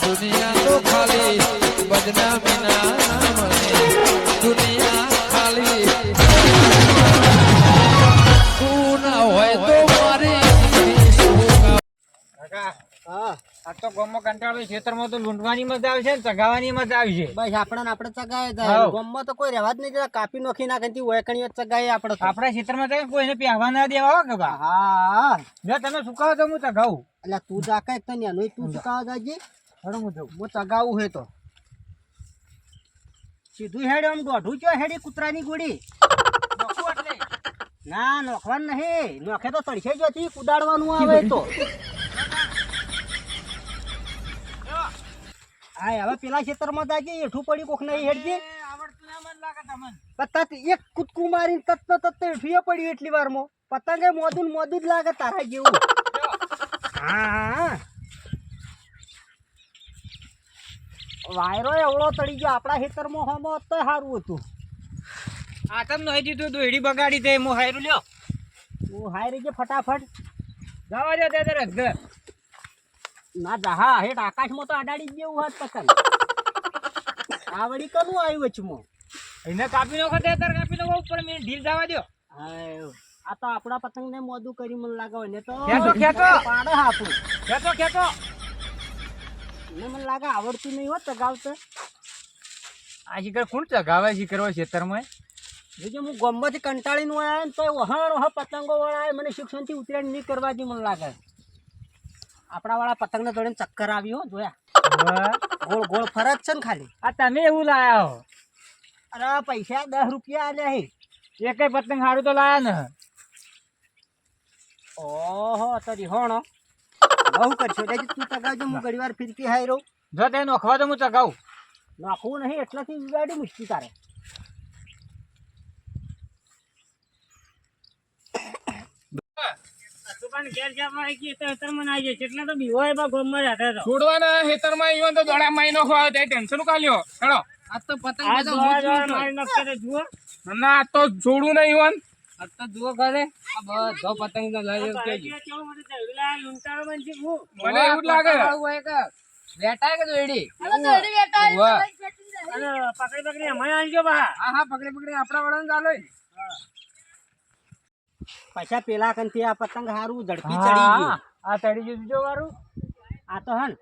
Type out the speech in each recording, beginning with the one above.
દુનિયા તો ખાલી બદનામી ના દુનિયા ખાલી. તું ના હોય તો મારી કાકા હા આ તો ગામમાં કંટાળો ખેતરમાં તો લૂંટવાની મજા આવશે ને ચગાવવાની મજા આવશે બસ આપણે ને આપણે ચગાય હાવ. જાય ગામમાં તો કોઈ રહેવા જ નહીં દેતા. કાપી નોખી નાખી ઓયકણીઓ ચગાય આપણે આપણા ખેતરમાં જઈને કોઈને પહેવા ના દેવા કે બા. હા. જો તમે સુકાવો તો હું ચગાવું. એટલે તું જાકે એક તો નેનું તું જાજે. હેડો હું જઉં ચગાવું હે તો. સીધું હેડ આમ દોઢું ચો હેડી કૂતરાની ગોળી? ના, નોખવાનું નહીં. નોખે તો તડશે જ હતી કુદાડવાનું આવે તો. હા હવે પેલા ખેતરમાં જાજે એઠું પડી કોક નહીં હેડજે. તત એક કૂદકું મારીને તત તત એઠું પડ્યું એટલી વારમાં. પતંગે મોદું મોદું જ લાગે તારા જેવું. હા હા વાયરો એવડો તળી ગયો. આપણા ખેતરમાં હમો તો સારું હતું. આ તમને હજી તું દોયડી બગાડી દે હું હાયરું લ્યો. હું હાયરી ગયો ફટાફટ. જવા દે તે તરત ના જહા હેઠ આકાશમાં તો અડાડી જ જેવું હોત પસંદ આ વળી કનું આવ્યું વચમાં એને કાપી નાખો તે તાર કાપી નાખો ઉપર મેં ઢીલ જવા દો આ તો આપણા પતંગને મોદું કરી મને લાગે ને તો ખેંચો, ખેંચો. પાડે હા આપણું ખેંચો ખેંચો. ને મને લાગે આવડતું નહીં હોત ચગાવતો. આ શિખર કોણ ચગાવે શિખર હોય ખેતરમાં? બીજું હું ગમમાંથી કંટાળીને આવ્યો ને તો વહાણ વહા પતંગો વાળા મને શિક્ષણથી ઉતરાણ નહીં કરવા દે મને લાગે. આપણા વાળા પતંગને જોડે ચક્કર આવી હો જોયા. ગોળ ગોળ ફરજ છે ને ખાલી. આ તમે એવું લાયા હો? અરે પૈસા દસ રૂપિયા આલ્યા હે. એકે પતંગ સારું તો લાયા ને ઓહો તો રીહોણો બહુ કરશો? એટલે તું ચગાવજો હું ઘણી વાર ફિરકી હાયરો જો તે નોખવા તો હું ચગાવું. નાખવું નહીં એટલાથી ગાડી મુશ્કેલ તારે. છોડવાના હેતરમાં તો દોડા માઈ નો ખવાય તે ટેન્શન કાલ્યો હેડો. આ તો પતંગ ના આ તો જોડું નહીં આ તો જુઓ ઘરે. આ બધો પતંગ તો લઈ કેજો. મને એવું લાગે. બેટા કે? દોયડી પકડી પકડી અમારે આવજો બા. હા હા પકડી પકડી આપણા વાળાને ચાલે પૈસા પેલા કંથી આ પતંગ હારું ઝડપી ચડી ગયું. આ ચડી ગયું બીજો વારું. આ તો હન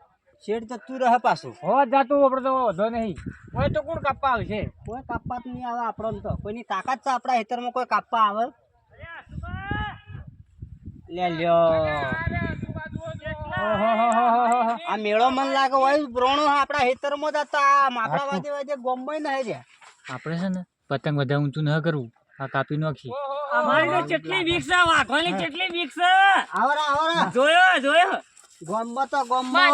શેડ જતું રહે પાછું. હો જાતું આપણે તો વધો નહીં. હોય તો કોણ કાપવા આવે છે કોઈ કાપવા નહીં આવે આપણને તો. કોઈની તાકાત છે આપણા હેતરમાં કોઈ કાપવા આવે? લે લ્યો. આ મેળો મન લાગે હોય બ્રોણો આપણા હેતરમાં જતા આપણા વાજે વાજે ગોમમાં નહીં રહ્યા આપણે છે ને પતંગ બધા ઊંચું ન કરવું. આ કાપી નાખી. અમારી તો કેટલી વિકસા છે ચટલી કેટલી આવરા આવરા. જોયો જોયો. ગોમમાં તો ગોમમાં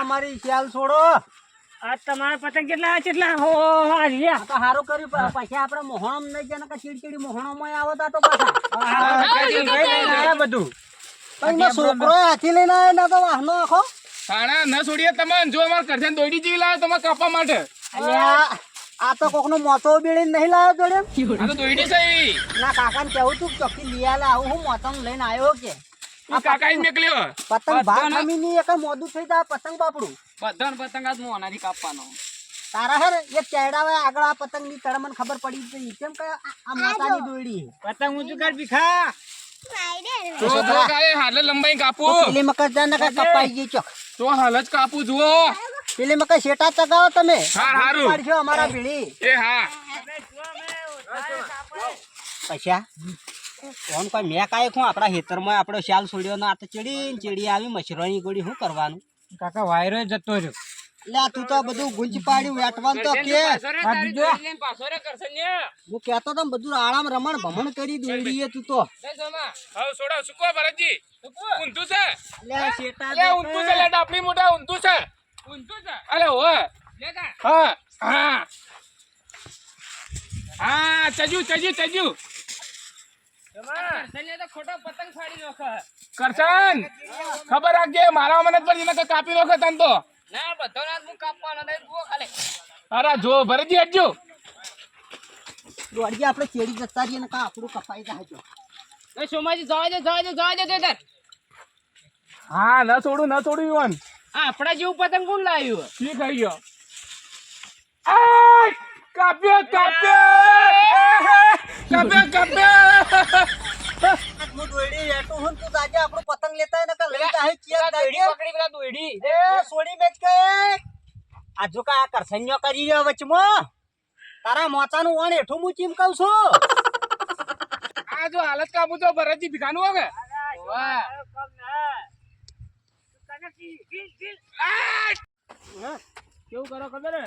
અમારી ખ્યાલ છોડો. આ તમારા પતંગ કેટલા કેટલા? હો આ તો સારું કર્યું પછી આપણે મોહણમ નહીં જાય નકર ચીડચીડી મોહણમાં આવતા તો પાછા. બધું. પણ છોકરો હાથી લઈને આવ્યો ને તો વાહનો આખો. સાણા ન છોડીએ તમે જો અમારે કરશે દોડી જેવી લાવે તમારે કાપવા માટે. આ તો કોકનો મોતો બેડી નહીં લાવ્યો જોડે. આ તો દોડી છે ના કાકાને કેવું તું ચોખ્ખી લઈ આલે આવું હું મોતમ લઈને આવ્યો કે? કાકા જ મેકલ્યો? પતંગ ભાગ ખમીની એક મોદું થઈ જાય પતંગ બાપડું. બધાને પતંગ આજ મોનાથી કાપવાનો. તારા હે ને એક આગળ આ પતંગની તળ ખબર પડી જ કેમ કે આ આ મોતાની પતંગ ઊંચું કર ભીખા. તો જો કાલે હાલે લંબાઈ કાપું. પેલી મકર જા નકર કપાઈ ગઈ ચોક. તો હાલ જ કાપું જુઓ. પેલી મકર શેટા ચગાવો તમે? હાર હારું. પાડશો અમારા ભીડી એ હા. પૈસા? કોણ કોઈ મેં કાંઈ હું આપણા ખેતરમાં આપણો શાલ છોડ્યો ને આ તો ચડી ને ચડી આવી મચ્છરોની ગોળી શું કરવાનું? કાકા વાયરો જતો રહ્યો. એટલે તું તો બધું ગુંજ પાડ્યું વેટવાન તો કે. બીજો? હું કેતો તો બધું આરામ રમણ ભમણ કરી દોડીએ તું તો. હવે છોડા સુકો ભરતજી. ઊંધું છે? લે શેટા લે ઊંધું છે લે ડાપલી મોટા ઊંધું છે. ઊંધું છે? અલે હો. હા હા. હા ચજુ ચજુ ચજુ કરશન ખબર રાખજે મારા મને પર જેને કાપી નાખે તન તો. ના બધો ના હું કાપવાનો નહીં જુઓ ખાલી. અરે જો ભરજી હટજો. દોડી આપણે ચેડી જતા રહીએ ને કા આપણું કપાઈ જાય જો. એ સોમાજી જવા દે જવા દે જવા દે તે હા ન છોડું ન છોડું યુવાન આપણા જેવું પતંગ કોણ લાવ્યું શી થઈ ગયો? આ કાપ્યો કાપ્યો. કાપ્યો કાપ્યો હું દોયડી લેતો હું તું તાજે આપણું પતંગ લેતા ને કે લઈ જાય ચિયા દોયડી. દાજે. પકડી પેલા દોયડી. એ સોડી બેચ કે આ જો કા કરસન્યો કરી રહ્યો વચમો? તારા મોચાનું વણ હેઠું હું ચીમ કહું છું? આ જો હાલત કાબુ તો ભરતજી ભીખાનું હો? વાહ. કેવું કરો ખબર હે.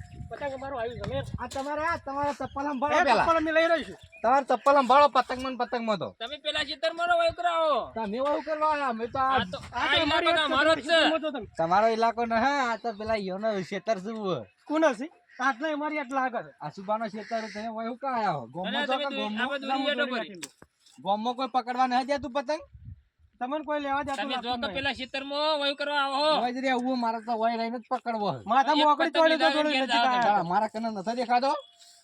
અમારો અમારો આ તમારે આ તમારા ચપ્પલ સંભાળો પેલા. તમારા ચપ્પલ સંભાળો પતંગમાં પતંગમાં તો. તમે પેલા ચિત્તર મારો વાય કરાવો. તમે એવું કરવા આવ્યા. અમે તો આ આ ઇલાકો તો જ છે. તમારો ઇલાકો ન હે આ તો પેલા યોનો ક્ષેત્ર શું હે? આ સુબાનો ખેતર તમે વહુ કા આયા હો? ગોમમાં તો તમે કે આ ગોમમાં ઈયળો ભરી. ગોમમાં કોઈ પકડવા નહીં દેતું પતંગ? તમને કોઈ લેવા જતું તમે જો નહીં. પેલા ચિત્તરમાં વય કરવા આવો હોય રે આવું મારા તો હોય રહીને જ પકડવો. માથા એક મોકળી તોડી તો લીધા નથી મારા કને નથી દેખાતો?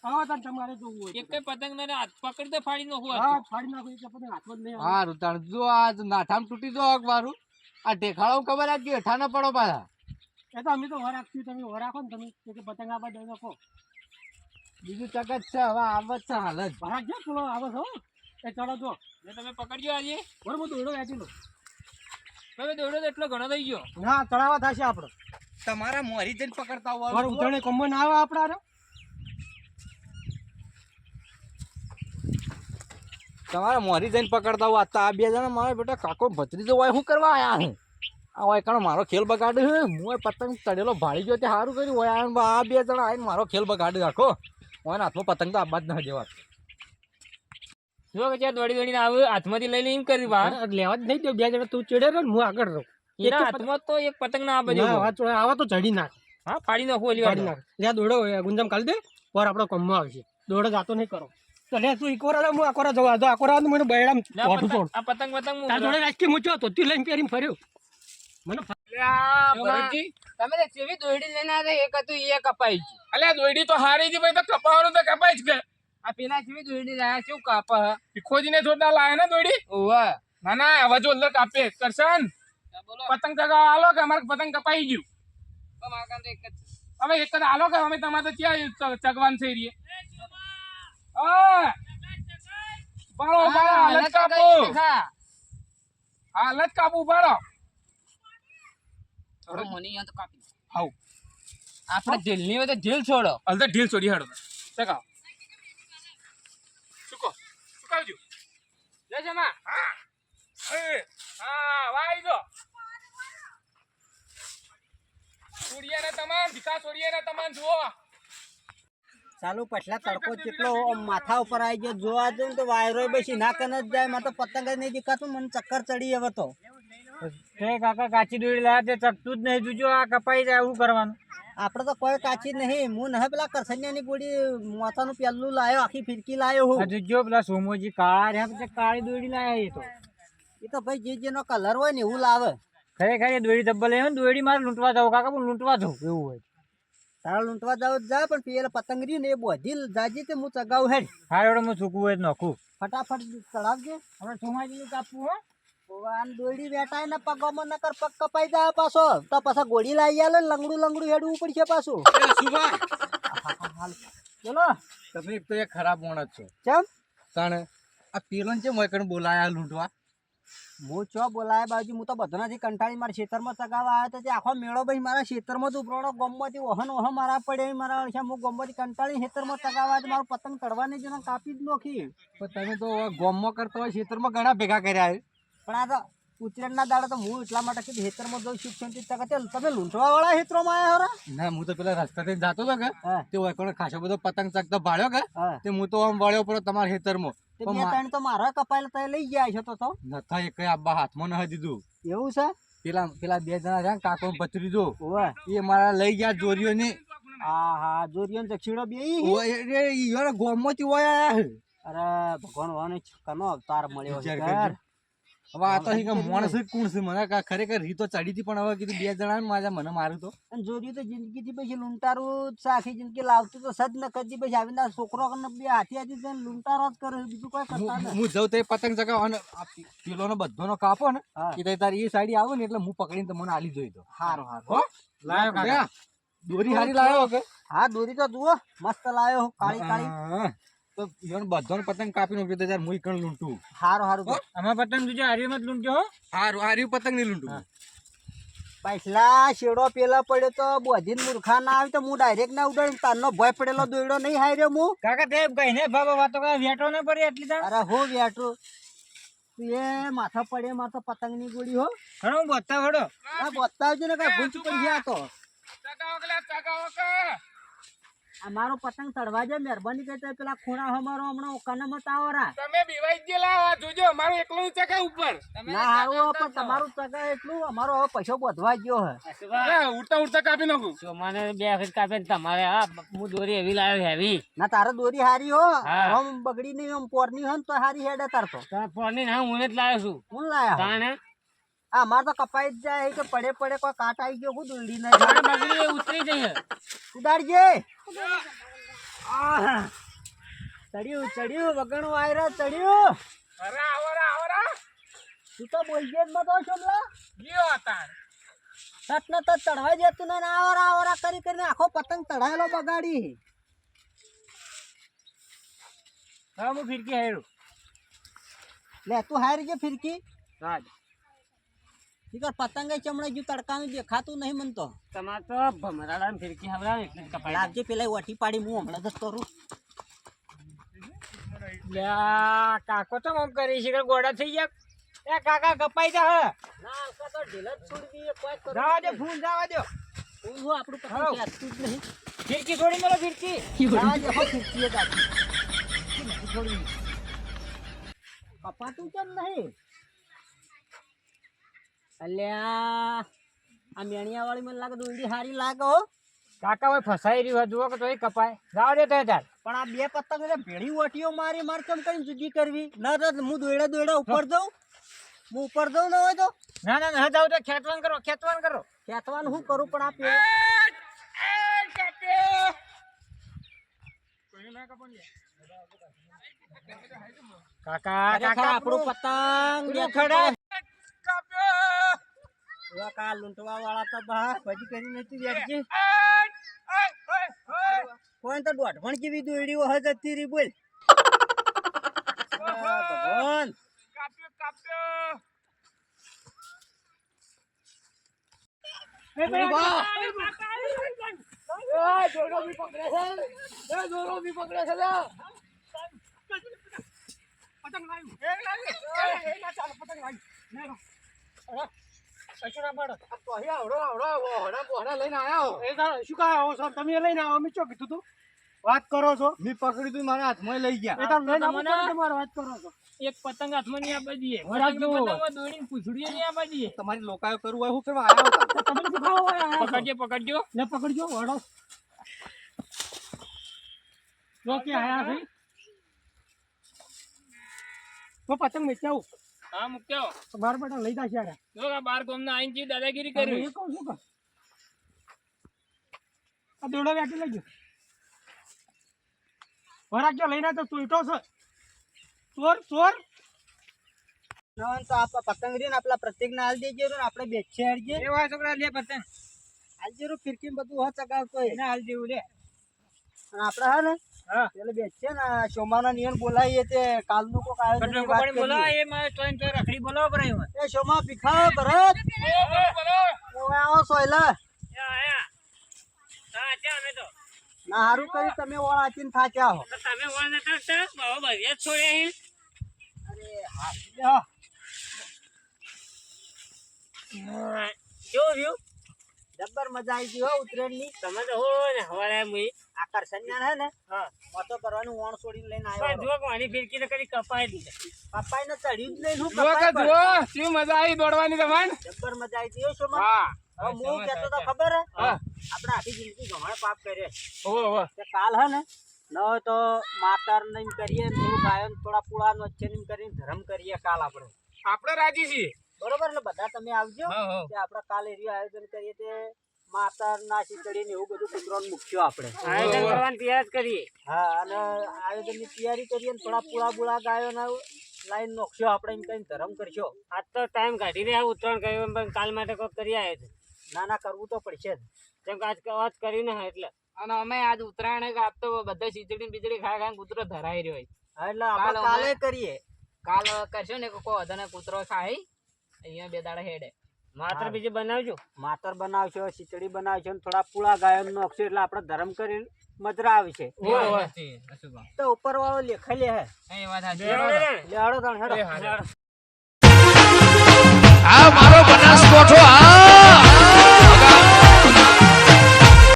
હા તાન તમારે જોવું હોય એક કઈ પતંગ ને હાથ પકડી તો ફાડી નાખું તો. હા ફાડી નાખો એટલે પતંગ હાથમાં જ નહીં. હા રૂતાણ જો આ નાઠામ તૂટી જો મારું આ ઢેખાળો ખબર આ કે ઠાના પડો પાછા. એ તો અમે તો વર રાખશું તમે વર રાખો ને તમે કે પતંગ આપવા દઈ નાખો. બીજું ચકત છે હવે આવત છે હાલ જ. ભરાક છે પેલો આવે છે? હો. એ ચડો જો ને તમે પકડજો આજે. બરોબર દોડો વેચી લો તમે દોડો તો એટલો ઘણો થઈ ગયો. ના ચડાવવા થશે આપણો તમારા મોરી જઈને પકડતા હોય મારો ઉતરણે કોમ્બો ના આવે આપણા તમારા મોરી જઈને પકડતા હોય આ બે જણા મારા બેટા કાકો ભત્રીજો હોય શું કરવા આયા હું? આ હોય કણ મારો ખેલ બગાડ હે હું એ પતંગ ચડેલો ભાળી ગયો તે સારું કર્યું હોય આ આ બે જણા આવીને મારો ખેલ બગાડી રાખો હોય હાથમાં પતંગ તો આબાદ ના દેવા જો કે જ્યાં દોડી દોડીને આવે હાથમાંથી લઈ લઈને કરી વાર લેવા જ નહીં દે બે જણા તું ચડે ને હું આગળ રહું. એના હાથમાં તો એક પતંગ ના આપે આવા. તો ચડી નાખ. હા પાડી નાખું ઓલી વાર નાખ. લે દોડો ગુંજામ કાઢી દે પર આપણો કોમ્બો આવશે. દોડો જાતો નહીં કરો. તો તું ઈકોરા હું આકોરા જવા દો આકોરા મને બૈરામ આ પતંગ- આ પતંગ પતંગ તાર જોડે હતો તું લઈને પહેરીને ફર્યો. મને ફ- અલ્યા, ભરતજી. તમે તો જેવી દોયડી લઈને આવ્યા એક હતું એ કપાઈ ગયું અલ્યા દોડી તો હારી ભાઈ તો કપાવાનું તો કપાઈ જ આ પેલા જેવી દોડી લાયા શું કાપ ખોજીને જોરદાર લાયા ને દોડી ઓવા. ના ના હવે જોરદાર કાપે. કરશન પતંગ ચગાવવા આલો કે અમારે પતંગ કપાઈ ગયું. અમે એક જ આલો કે અમે તમારે તો ક્યાં ચગવાન થઈ રહીએ? હા. બાળો બાળો હા, હાલત કાપો. હાલત કાપુ બાળો થોડો મને અહીંયા તો કાપી. હાઉ. આપણે જેલની હોય તો જેલ છોડો. હાલ તો ઢીલ છોડી હાડો ચગાવ. ચૂકો ચૂકાવજો જય જમા હા. એ, હા વાઈ જો. છોડીયાને તમામ ભીખા છોડીયાને તમામ જુઓ. ચાલુ પછલા તડકો કેટલો માથા ઉપર આવી ગયો જોવા જઈને તો વાયરો બેસી ના કને જ જાય મને તો પતંગ જ નહીં દેખાતું મને ચક્કર ચડી હવે તો. કાકા કાચી દોડી લાયા તે ચકતું જ નહીં જોજો આ કપાઈ જાય એવું કરવાનું? આપણે તો કોઈ કાચી નહીં. હું નહે પેલા કરસન્યાની ગોળી માથાનું પેલું લાયો આખી ફિરકી લાયો હું. જો પેલા સોમોજી કાળા રહ્યા પછી કાળી દોડી લાયા એ તો. એ તો ભાઈ જે જેનો કલર હોય ને એવું લાવે. ખરેખર એ દોડી ડબ્બા લઈ દોડી મારે લૂંટવા જાવ કાકા પણ લૂંટવા જાવ એવું હોય. તારા લૂંટવા જાવ જા પણ પેલા પતંગ રહ્યું ને એ બધી જાજી તે હું ચગાવું હેડ. હારે હું ચૂકવું હોય નોખું નાખું. ફટાફટ ચડાવજે. હવે સોમાજી કાપવું હો. ભગવાન દોડી વેટાય ને પગમાં નકર પગ કપાઈ જાય પાછો. તો પાછા ગોળી લાવી આલે લંગડું લંગડું હેડવું પડશે પાછું. ચલો. તમે તો એ ખરાબ માણસ છો. કેમ તાણે આ પેલો છે મોય કણ બોલાયા લૂંટવા? હું ચો બોલાય બાજુ? હું તો બધાથી કંટાળી મારા ખેતરમાં ચગાવવા આવ્યો તો તે આખો મેળો ભાઈ મારા ખેતરમાં તું ઉપરોડો ગમમાંથી ઓહન ઓહ મારા પડે મારા છે. હું ગમમાંથી કંટાળી ખેતરમાં ચગાવવા આવ્યો તો મારું પતંગ તળવાની જ કાપી જ નોખી. પણ તમે તો ગમમાં કરતા હોય ખેતરમાં ઘણા ભેગા કર્યા છે. પણ આ તો ઉત્તરાયણના દાડે તો હું એટલા માટે કીધું હેતરમાં જઉં શિક્ષણ તમે લૂંટવા વાળા હેતરોમાં આવ્યા હરા ના હું તો પેલા રસ્તાથી જતો હતો કે. તે હોય કોણ ખાસો બધો પતંગ ચકતો ભાળ્યો કે. તે હું તો આમ વળ્યો પડ્યો તમારા હેતરમાં. તે બે ત્રણ તો મારા કપાયેલા તો લઈ ગયા છો તો તો. નથા એક આબા હાથમાં ન દીધું એવું છે? પેલા પેલા બે જણા છે ને કાકો ને ભત્રીજો. એ મારા લઈ ગયા ચોરીઓ ને હા હા જોરિયન ચક્ષીડો બે ઈ. ગોમમાંથી હોય આયા અરે ભગવાન વાને છક્કાનો અવતાર મળ્યો છે. હવે આ તો કે માણસ જ કોણ છે? મને કા- ખરેખર રીતો ચડી હતી પણ હવે કીધું બે જણા ને મારે મને માર્યું તો. અને જોર્યું તો જિંદગીથી પછી લૂંટારું આખી જિંદગી લાવતું તો સદ ન કરતી પછી આવીને છોકરો કને બે હાથી હાથી જઈને લૂંટારો જ કરે બીજું કોઈ કરતા હું હું જઉં તો એ પતંગ ચગાવ અને પેલો નો બધો નો કાપો ને. એ તો તારી એ સાઈડ આવે ને એટલે હું પકડીને તમને આલી જોઈ દો હારો હારો. લાયો કાકા. દોરી હારી લાવ્યો કે હા દોરી તો જુઓ. મસ્ત લાયો કાળી કાળી. તો ઈવન બધાનો પતંગ કાપીને ઊભી થઈ હું ઈકણ લૂંટું. હારું હારું. આમાં પતંગ તુજે હારીમાં જ લૂંટ્યો હો? હારું હારી પતંગ નહીં લૂંટું. પૈસલા શેડો પેલા પડ્યો તો બોધીને મૂર્ખા ના આવી તો હું ડાયરેક્ટ ના ઉડાડી તારનો ભય પડેલો દોયડો નહીં હાર્યો હું કાકા તે કહીને બાબા વાતો કરે વેટો ના પડે એટલી તાણ? અરે હો વ્યાટું તું એ માથા પડે માથા પતંગની ગોળી હો. ઘણો હું બતા વડો આ બતાવજો ને કઈ ભૂલ પડી ગયા તો. કે. આ મારો પતંગ ચડવા જાય મહેરબાની કરતા પેલા ખૂણા અમારો હમણાં ઓકાના મત તમે બીવાઈ જ ગયેલા જોજો મારું એકલું ચકા ઉપર. ના હારું હો, પણ તમારું ચકા એટલું અમારો હવે પૈસો બધવા ગયો હે. ઉડતા ઉડતા કાપી નાખું. ચોમાને બે વખત કાપે તમારે હા હું દોરી એવી લાવ્યો હેવી. ના તારે દોરી હારી હો. હા. આમ બગડી નહીં આમ પોરની હન તો હારી હેડે તાર તો. પોરની ના હું જ લાવ્યો છું. હું લાયા હો? તાણે? આ માર તો કપાઈ જ જાય કે પડે પડે કોઈ કાટ આવી ગયો હું દોરી મારે નહીં બગડી એ ઉતરી જઈ ઉડાડજે. ચડ્યું ચડ્યું વગણું વાયરા ચડ્યું. અરે આવરા આવરા તું તો બોલજે જ મતો છોમલા ગયો તાર. તત ને તત ચડવા જતું ને આવરા આવરા કરી કરીને આખો પતંગ ચડાયેલો બગાડી. હા હું ફિરકી હાર્યું લે તું હારી જે ફિરકી? હા ઠીક પતંગ ચમડે જો તડકાનું દેખાતું નહીં મન તો. તમારે તો ભમરાડા ને ફિરકી હવરા એટલે જ કપાઈ લાવજે પેલા ઓટી પાડી હું હમણાં જ કરું લ્યા કાકો તો મમ કરી કે ગોડા થઈ ગયા? એ કાકા કપાઈ જા હે. ના આખા તો ઢીલ જ છોડી દઈએ કોઈ કરો જવા દે ફૂલ જવા દો. ફૂલ હું આપણું પતંગ ખેંચતું જ નહીં. ફિરકી છોડી મેલો ફિરકી. જવા દે હો ફિરકી આપી. ફિરકી છોડી. કપાતું કેમ નહીં? અલ્યા આ મેણિયા વાળી મને લાગે દોરડી હારી લાગો કાકા હોય ફસાઈ રહ્યું હોય જુઓ કે તો કપાય. જાવ દે તો તાર પણ આ બે પતંગ એટલે ભેળી ઓટીઓ મારી માર કેમ કરીને જુદી કરવી? ના તો હું ઉપર જઉં. હું ઉપર જઉં ન હોય તો? ના ના ના જાવ તો ખેંચવાન કરો ખેતવાન કરો. ખેંચવાનું શું કરું પણ આ પે કાકા આપણું પતંગ બે ખડા એવા કા લૂંટવા વાળા તો બહાર ભજી કરી નથી બેઠી કોઈ તો દોઢવણ જેવી દોરડીઓ હજ હતી રી બોલ ભગવાન કાપ્યો કાપ્યો એ તાણ શું કાંઈ આવો છો? તમે લઈને આવો અમે શું કીધું તું? વાત કરો છો? મેં પકડ્યું તું મારા હાથમાં લઈ ગયા. એ તાણ લઈને આવો તમારે વાત કરો છો? એક પતંગ હાથમાં નહીં આપવા દઈએ. વરાગ જેવો હોય. પતંગમાં દોડીને પૂંછડીએ નહીં આપવા દઈએ. તમારી લોકાયો કરવું હોય હું કેવા તમે શું ખાવા? પકડજો પકડજો. ને પકડજો વડો જો કે આયા છે. તો પતંગ વેચાવું. હા મુક્યો બાર બેટા લઈ જા છે જો આ બાર ગામના આઈન જે દાદાગીરી એ કરી. કહું છું આ દોડો વેટી લઈ ગયો વરાગ જો લઈને તો ચોઈટો છે. ચોર ચોર. નવન તો આપા પતંગ રીન આપલા પ્રત્યેક ના હાલ દેજે ને આપણે બેચે એ વા છોકરા લે પતંગ. હાલજે રું ફિરકી બધું હો ચગાવ તો એને હાલ જેવું લે. આપણે હા ને? પેલે બેચે ને સોમાના નિયમ બોલાવીએ તે કાલનું કોક પતંગ વાત કરીએ. એ મારે તો એને તો રખડી બોલાવો એમાં. એ સોમા ભીખા ભરત. ઓવે આવો સોયલા. હા ત્યાં અમે તો. ના હારું કરી તમે ઓળાચીને થાક્યા હો. તમે વળ નતા કરતા બાબા ભાઈ જ છોડ્યા અહીં લ્યો. કેવું રહ્યું જબ્બર મજા આવી ગઈ હો ઉત્તરાયણની તમે તો હો ને હવારે મુઈ. આકર્ષણ હે ને મોટો કરવાનું વણ છોડીને લઈને આવ્યો જુઓ કે ફિરકી તો કદી કપાય દીધા. પપ્પાઈ ને ચડ્યું જ નહીં હું જુઓ કે પપ્પાઈ પર. જુઓ શું મજા આવી દોડવાની તમને જબ્બર મજા આવી ગઈ હો હા. હું કહેતો તો ખબર હે? આપણે આખી જિંદગી ઘણા પાપ કરે કાલ હે ને ન હોય તો માતર ને કરીએ ને થોડું પુળા વચ્ચે નહીં કરીને ધર્મ કરીએ કાલ આપણે. આપણે રાજી છીએ. બરોબર એટલે બધા તમે આવજો. હા, હા. કે આપણે કાલે એરિયો આયોજન કરીએ તે માતર ના શીતળી ને એવું બધું કૂતરો મૂક્યો આપણે. આયોજન કરવાની તૈયાર કરીએ. હા અને આયોજનની તૈયારી કરીએ ને થોડા પુળા બુળા ગાયો ના લાઈન નોખશો આપણે એમ કઈ ધરમ કરશો. આજ તો ટાઈમ કાઢીને આ ઉત્તરાયણ કર્યું પણ કાલ માટે કોઈ કરી આવ્યો છે. ના ના કરવું તો પડશે જ. જેમ કે આજ વાત કર્યું ને એટલે. અને અમે આજ ઉત્તરાયણ એક આપતો બધા શીતળી બીજડી ખાઈ ખાય કૂતરો ધરાઈ રહ્યો હોય એટલે આપણે કાલે કરીએ. કાલ કરશો ને કોઈ વધુ કૂતરો ખાય અહીંયા બે દાડા હેડે. માત્ર બીજે બનાવજો. માતર બનાવશો ખીચડી બનાવશો ને થોડા પુળા ગાયન નોખશો એટલે આપણે ધરમ કરી મજરા આવી અશુભા. તો ઉપર વાળો લેખાઈ લે હે. લેડો તાણ હેડો. આ મારો બનાસકોઠો આ